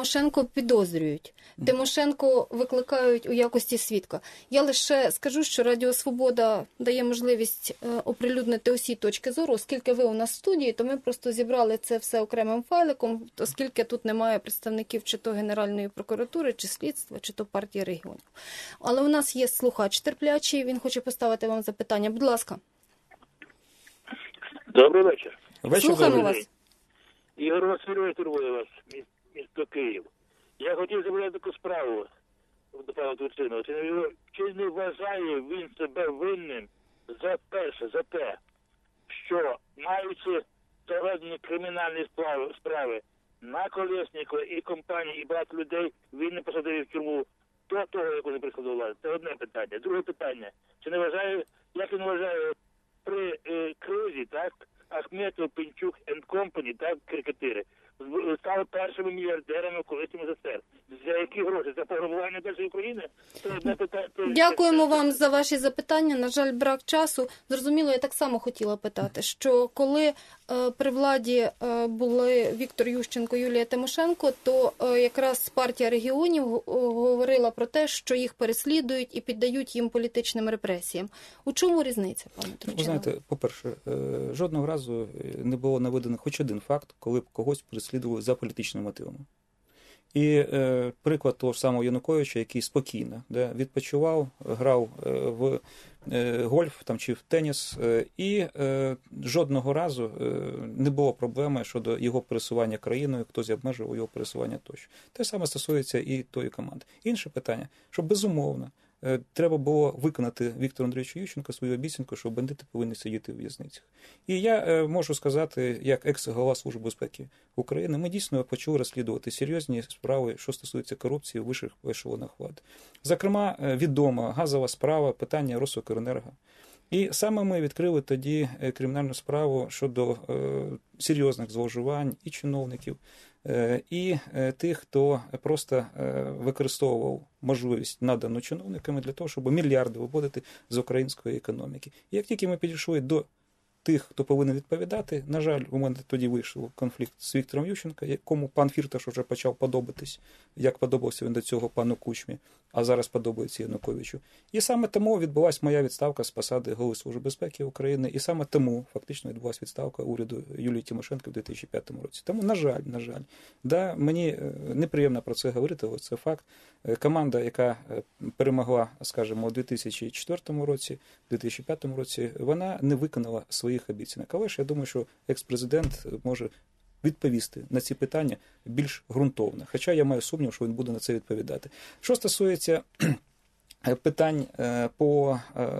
Тимошенко підозрюють. Тимошенко викликають у якості свідка. Я лише скажу, що Радіо Свобода дає можливість е, оприлюднити усі точки зору, оскільки ви у нас в студії, то ми просто зібрали це все окремим файликом, оскільки тут немає представників чи то Генеральної прокуратури, чи слідства, чи то партії регіонів. Але у нас є слухач терплячий, він хоче поставити вам запитання. Будь ласка, Добрий вечір. Вечір слухаємо вас. Ігор Васильович турбує вас, місто Київ. Я хотів зробити таку справу до пана Турчинова. Чи не, не вважає він себе винним за перше, за те, що маючи заведені кримінальні справи, справи на Колєснікова і компанії, і багато людей, він не посадив в тюрму до того, як вони прийшли до влади. Це одне питання. Друге питання. Чи не вважає, як він вважає при е, кризі, так, Ахметов, Пінчук and Company, так, крикетири, стали першими мільярдерами в колишньому ЗСР. За які гроші? За пограбування держави України? Це одне питання. Дякуємо вам за ваші запитання. На жаль, брак часу. Зрозуміло, я так само хотіла питати, що коли е, при владі е, були Віктор Ющенко, Юлія Тимошенко, то е, якраз партія регіонів говорила про те, що їх переслідують і піддають їм політичним репресіям. У чому різниця, пане Ви знаєте, по-перше, е, жодного разу не було наведено хоч один факт, коли б когось переслідували за політичними мотивами. І е, приклад того ж самого Януковича, який спокійно да, відпочивав, грав е, в е, гольф там, чи в теніс, е, і е, жодного разу е, не було проблеми щодо його пересування країною, хтось обмежував його пересування тощо. Те саме стосується і тої команди. Інше питання, що безумовно треба було виконати Віктору Андрійовичу Ющенко свою обіцянку, що бандити повинні сидіти в в'язницях. І я е, можу сказати, як екс-голова Служби безпеки України, ми дійсно почали розслідувати серйозні справи, що стосується корупції у вищих ешелонах влади. Зокрема, е, відома газова справа питання Росокеренерго. І саме ми відкрили тоді е, кримінальну справу щодо е, серйозних зловживань і чиновників, е, і е, тих, хто просто е, використовував можливість, надану чиновниками, для того, щоб мільярди виводити з української економіки. І як тільки ми підійшли до тих, хто повинен відповідати, на жаль, у мене тоді вийшов конфлікт з Віктором Ющенко, якому пан Фірташ вже почав подобатись, як подобався він до цього пану Кучмі, а зараз подобається Януковичу. І саме тому відбулася моя відставка з посади Голови Служби безпеки України, і саме тому фактично відбулася відставка уряду Юлії Тимошенко в 2005 році. Тому, на жаль, на жаль, да, мені е, неприємно про це говорити, але це факт. Е, Команда, яка е, перемогла, скажімо, у 2004 році, 2005 році, вона не виконала своїх обіцянок. Але ж я думаю, що екс-президент може відповісти на ці питання більш ґрунтовно. Хоча я маю сумнів, що він буде на це відповідати. Що стосується е, питань е, по е,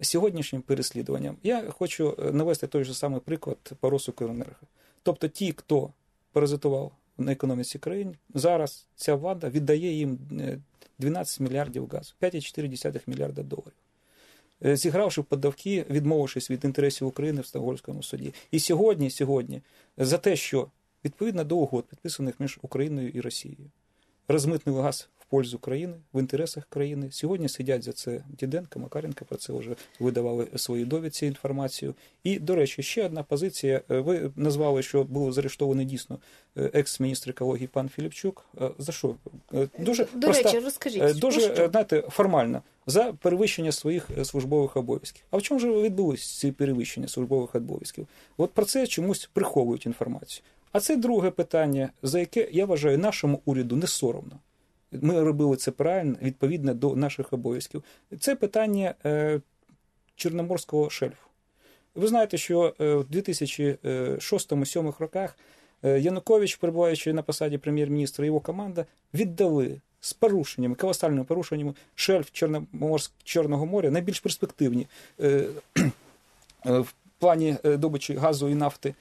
сьогоднішнім переслідуванням, я хочу навести той же самий приклад по Росукренерго. Тобто ті, хто паразитував на економіці країн, зараз ця влада віддає їм е, 12 мільярдів газу, 5,4 мільярда доларів. Е, Зігравши подавки, відмовившись від інтересів України в Стокгольмському суді. І сьогодні, сьогодні, за те, що відповідно до угод, підписаних між Україною і Росією, розмитнили газ в пользу країни, в інтересах країни. Сьогодні сидять за це Діденко, Макаренко, про це вже видавали свої довідці інформацію. І, до речі, ще одна позиція. Е, Ви назвали, що був заарештований дійсно е, екс-міністр екології пан Філіпчук. Е, За що? Дуже До проста, речі, розкажіть, дуже знаєте, формально за перевищення своїх службових обов'язків. А в чому ж відбулись ці перевищення службових обов'язків? От про це чомусь приховують інформацію. А це друге питання, за яке я вважаю, нашому уряду не соромно. Ми робили це правильно, відповідно до наших обов'язків. Це питання е, Чорноморського шельфу. Ви знаєте, що е, в 2006-2007 роках е, Янукович, перебуваючи на посаді прем'єр-міністра, його команда віддали з порушеннями, колосальними порушеннями шельф Чорноморськ, Чорного моря, найбільш перспективні в плані добичі газу і нафти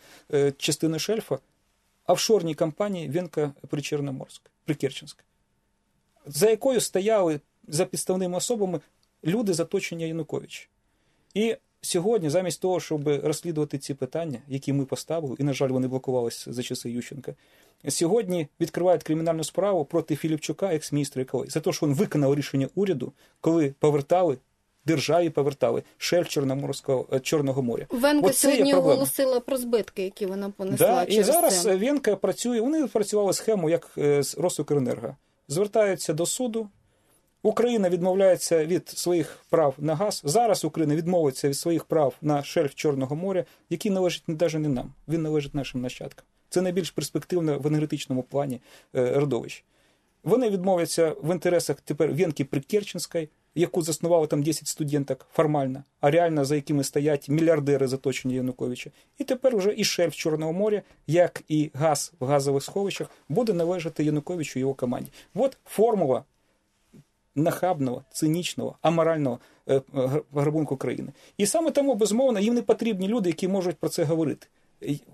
частини шельфа офшорній компанії Венка Причорноморськ, Прикерченськ, за якою стояли за підставними особами люди з оточення Януковича. І сьогодні, замість того, щоб розслідувати ці питання, які ми поставили, і, на жаль, вони блокувалися за часи Ющенка, сьогодні відкривають кримінальну справу проти Філіпчука, екс-міністра екології, за те, що він виконав рішення уряду, коли повертали державі повертали шельф Чорноморського е, Чорного моря. Венка Оце сьогодні оголосила про збитки, які вона понесла. Да, і зараз це. Венка працює. Вони працювали схему як е, з Росукренерго. Звертаються до суду. Україна відмовляється від своїх прав на газ. Зараз Україна відмовиться від своїх прав на шельф Чорного моря, який належить навіть не нам. Він належить нашим нащадкам. Це найбільш перспективне в енергетичному плані родовищ. родовище. Вони відмовляться в інтересах тепер Венки Прикерченської, яку заснували там 10 студенток формально, а реально за якими стоять мільярдери заточені Януковича. І тепер вже і шельф Чорного моря, як і газ в газових сховищах, буде належати Януковичу і його команді. От формула нахабного, цинічного, аморального е, грабунку країни. І саме тому, безумовно, їм не потрібні люди, які можуть про це говорити.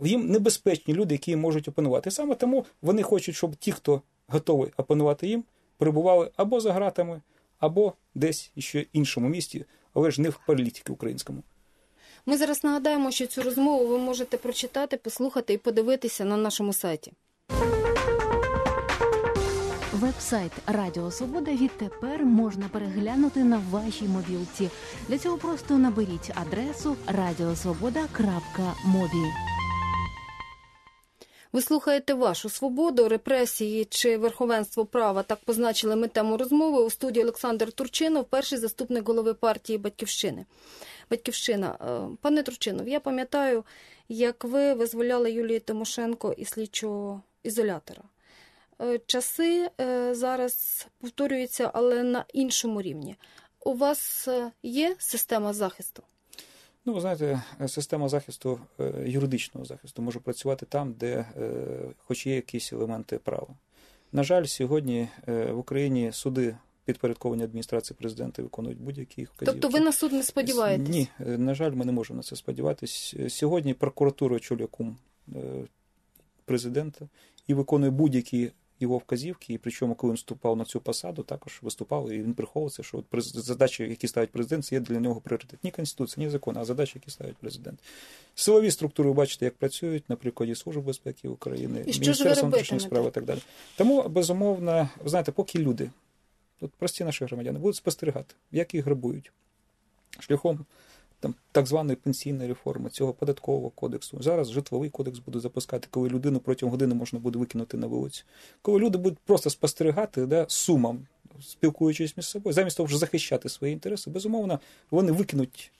Їм небезпечні люди, які їм можуть опанувати. І саме тому вони хочуть, щоб ті, хто готовий опанувати їм, перебували або за гратами, або десь ще іншому місті, але ж не в політиці українському. Ми зараз нагадаємо, що цю розмову ви можете прочитати, послухати і подивитися на нашому сайті. Вебсайт Радіо Свобода відтепер можна переглянути на вашій мобілці. Для цього просто наберіть адресу radiosvoboda.mobi. Ви слухаєте вашу свободу, репресії чи верховенство права. Так позначили ми тему розмови у студії Олександр Турчинов, перший заступник голови партії Батьківщини. Батьківщина, Е, пане Турчинов, я пам'ятаю, як ви визволяли Юлію Тимошенко із слідчого ізолятора. Е, Часи е, зараз повторюються, але на іншому рівні. У вас є система захисту? Ну, ви знаєте, система захисту, е, юридичного захисту може працювати там, де е, хоч є якісь елементи права. На жаль, сьогодні е, в Україні суди підпорядковані адміністрації президента виконують будь-які їх вказівки. Тобто ви на суд не сподіваєтесь? Ні, е, на жаль, ми не можемо на це сподіватись. Е, Сьогодні прокуратура очолює кум е, президента і виконує будь-які його вказівки. І причому, коли він вступав на цю посаду, також виступав і він приховувався, що от задачі, які ставить президент, це є для нього пріоритет. Ні конституція, ні закон, а задачі, які ставить президент. Силові структури, ви бачите, як працюють, на прикладі Служби безпеки України, І Міністерства внутрішніх справ і так далі. Тому, безумовно, ви знаєте, поки люди, от прості наші громадяни, будуть спостерігати, як їх грабують шляхом там, так званої пенсійної реформи, цього податкового кодексу. Зараз житловий кодекс буде запускати, коли людину протягом години можна буде викинути на вулицю. Коли люди будуть просто спостерігати да, сумом, спілкуючись між собою, замість того, щоб захищати свої інтереси, безумовно, вони викинуть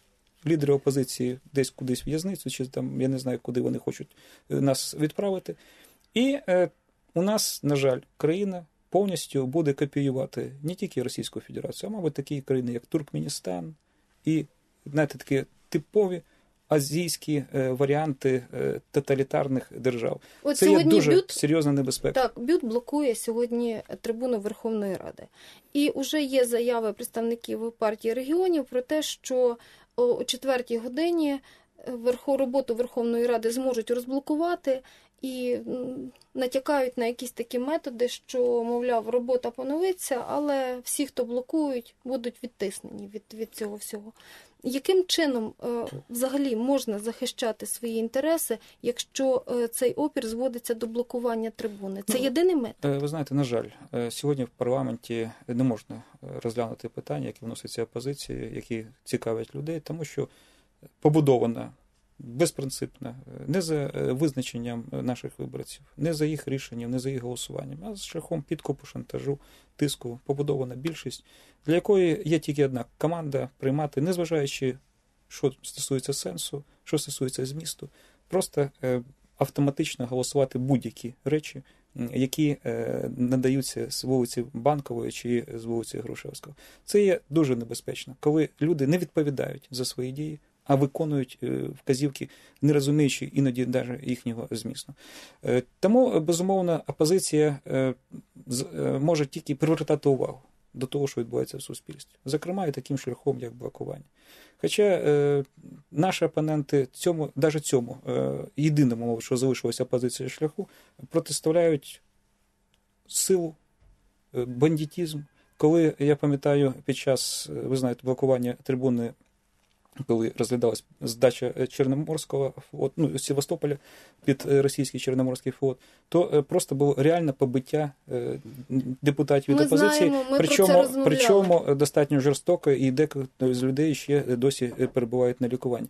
лідери опозиції десь кудись в'язницю, чи там я не знаю, куди вони хочуть е, нас відправити. І е, у нас, на жаль, країна повністю буде копіювати не тільки Російську Федерацію, а мабуть, такі країни, як Туркменістан і знаєте, такі типові азійські е, варіанти е, тоталітарних держав. От Це є дуже бют серйозна небезпека. Так, БЮТ блокує сьогодні трибуну Верховної Ради. І вже є заяви представників партії регіонів про те, що о 4 годині е, верхо- роботу Верховної Ради зможуть розблокувати і натякають на якісь такі методи, що, мовляв, робота поновиться, але всі, хто блокують, будуть відтиснені від, від цього всього. Яким чином е, взагалі можна захищати свої інтереси, якщо е, цей опір зводиться до блокування трибуни? Це Ну, єдиний метод? Е, Ви знаєте, на жаль, сьогодні в парламенті не можна розглянути питання, які вносяться опозиції, які цікавлять людей, тому що побудована безпринципна, не за е, визначенням е, наших виборців, не за їх рішенням, не за їх голосуванням, а з шляхом підкупу, шантажу, тиску побудована більшість, для якої є тільки одна команда приймати, незважаючи, що стосується сенсу, що стосується змісту, просто е, автоматично голосувати будь-які речі, які надаються з вулиці Банкової чи з вулиці Грушевського. Це є дуже небезпечно, коли люди не відповідають за свої дії, а виконують е, вказівки, не розуміючи іноді навіть їхнього змісту. Е, Тому, е, безумовно, опозиція може тільки привертати увагу до того, що відбувається в суспільстві, зокрема і таким шляхом, як блокування. Хоча наші опоненти цьому, навіть цьому єдиному, мову, що залишилося опозиція шляху, протиставляють силу, бандитізм. Коли я пам'ятаю, під час, ви знаєте, блокування трибуни коли розглядалась здача е, Чорноморського флоту, ну, Севастополя під е, російський Чорноморський флот, то е, просто було реальне побиття депутатів від Ми опозиції, знаємо, ми про це причому, достатньо жорстоко, і декілька з людей ще досі перебувають на лікуванні.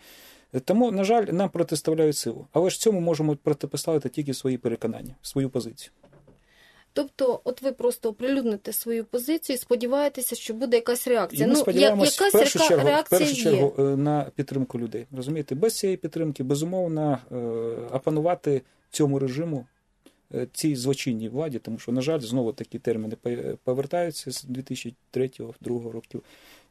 Тому, на жаль, нам протиставляють силу. Але ж цьому можемо протипоставити тільки свої переконання, свою позицію. Тобто, от ви просто оприлюдните свою позицію, і сподіваєтеся, що буде якась І реакція. ми ну, сподіваємось в першу чергу, в реакція першу чергу є. на підтримку людей. Розумієте, без цієї підтримки, безумовно, е, опанувати цьому режиму, е, цій злочинній владі, тому що, на жаль, знову такі терміни повертаються з 2003-2002 років.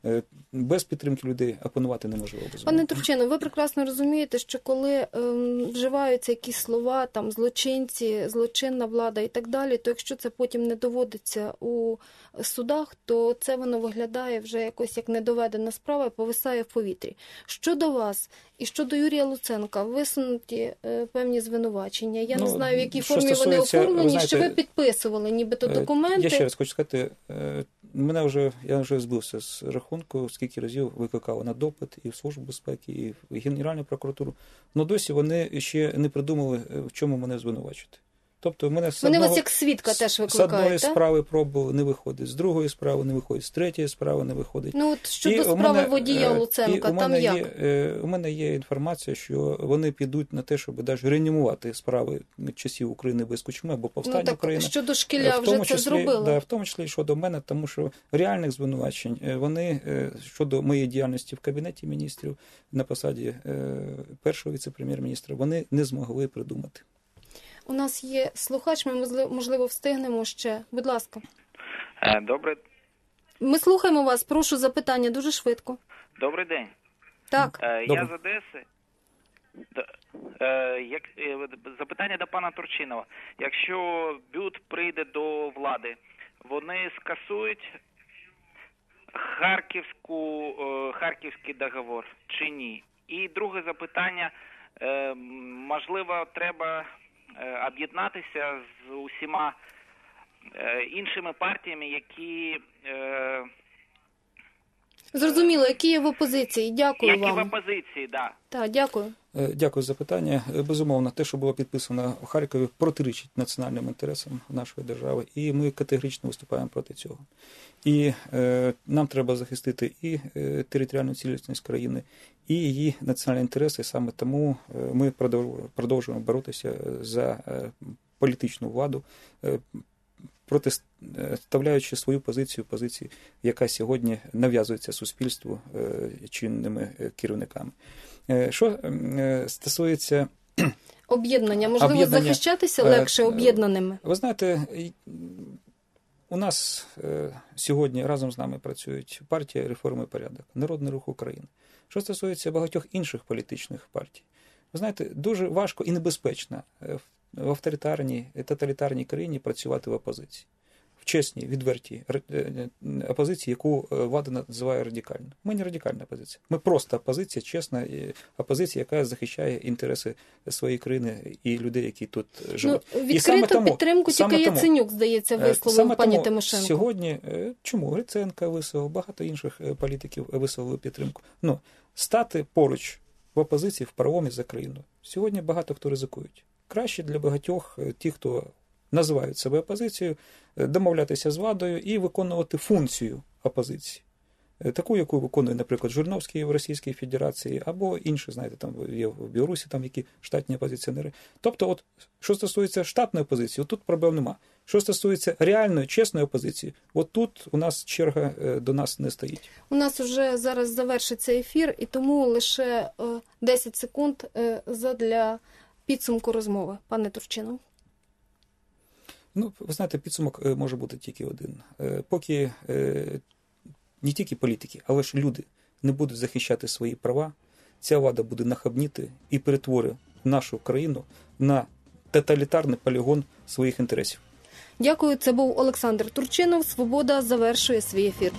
Е, Без підтримки людей опанувати неможливо. Пане Турчино, ви прекрасно розумієте, що коли ем, вживаються якісь слова, там злочинці, злочинна влада і так далі, то якщо це потім не доводиться у судах, то це воно виглядає вже якось як недоведена справа і повисає в повітрі. Щодо вас і щодо Юрія Луценка, висунуті е, певні звинувачення. Я не Ну, знаю, в якій формі вони стосується, ви оформлені, знаєте, що ви підписували, нібито Е, документи. Я ще раз хочу сказати, е, мене вже я вже збився з рахунку, скільки разів викликали на допит і в Службу безпеки, і в Генеральну прокуратуру. але досі вони ще не придумали, е, в чому мене звинувачити. Тобто в мене з Вони одного, вас як свідка теж з одної викликають, так? справи пробували, не виходить, з другої справи не виходить, з третьої справи не виходить. Ну от щодо І справи мене, водія е, Луценка, і там як? Є, е, у мене є інформація, що вони підуть на те, щоб навіть реанімувати справи часів України без кучми або повстання Ну так України. щодо шкіля в вже тому це числі, зробили. Да, в тому числі щодо мене, тому що реальних звинувачень е, вони е, щодо моєї діяльності в кабінеті міністрів на посаді е, першого віце-прем'єр-міністра вони не змогли придумати. У нас є слухач, ми можливо, встигнемо ще. Будь ласка, Е, Добрий, ми слухаємо вас. Прошу запитання дуже швидко. добрий день. Так, Е, Добре. Я з Одеси. Е, Як, е, запитання до пана Турчинова. Якщо БЮТ прийде до влади, вони скасують Харківську, Харківський договор чи ні? І друге запитання. Можливо, треба об'єднатися з усіма е, іншими партіями, які е, зрозуміло, які є в опозиції. Дякую які в опозиції, да. Так, дякую. Е, Дякую за питання. Е, Безумовно, те, що було підписано в Харкові, протирічить національним інтересам нашої держави, і ми категорично виступаємо проти цього. І е, нам треба захистити і е, територіальну цілісність країни, і її національні інтереси. Саме тому е, ми продовжуємо, продовжуємо боротися за е, політичну владу. Е, Протиставляючи свою позицію, позицію, яка сьогодні нав'язується суспільству е, чинними е, керівниками. Е, Що е, стосується, Об'єднання. Можливо, Об'єднання. захищатися Е, легше е, об'єднаними. ви знаєте, у нас е, сьогодні разом з нами працюють партія реформи і порядок, Народний рух України. Що стосується багатьох інших політичних партій, ви знаєте, дуже важко і небезпечно е, в- авторитарній е, тоталітарній країні працювати в опозиції. В чесній, відвертій е, е, опозиції, яку влада називає радикальною. Ми не радикальна опозиція. Ми просто опозиція, чесна опозиція, яка захищає інтереси своєї країни і людей, які тут е, живуть. Ну, І саме відкриту тому- підтримку саме тільки тому- Яценюк, здається, висловив пані тому Тимошенко. Сьогодні чому Гриценка висловив, багато інших політиків висловили підтримку. Ну, стати поруч в опозиції в правомі за країну. Сьогодні багато хто ризикують. Краще для багатьох е, ті, хто називають себе опозицією, е, домовлятися з владою і виконувати функцію опозиції. Е, Таку, яку виконує, наприклад, Жирновський в Російській Федерації, або інші, знаєте, там є в Білорусі там які штатні опозиціонери. Тобто, от що стосується штатної опозиції, тут проблем нема. Що стосується реальної, чесної опозиції, от тут у нас черга до нас не стоїть. У нас вже зараз завершиться ефір, і тому лише е, 10 секунд задля підсумку розмови. Пане Турчинов. Ну, ви знаєте, підсумок е, може бути тільки один. Е, Поки е, не тільки політики, але ж люди не будуть захищати свої права, ця влада буде нахабніти і перетворить нашу країну на тоталітарний полігон своїх інтересів. Дякую. Це був Олександр Турчинов. Свобода завершує свій ефір.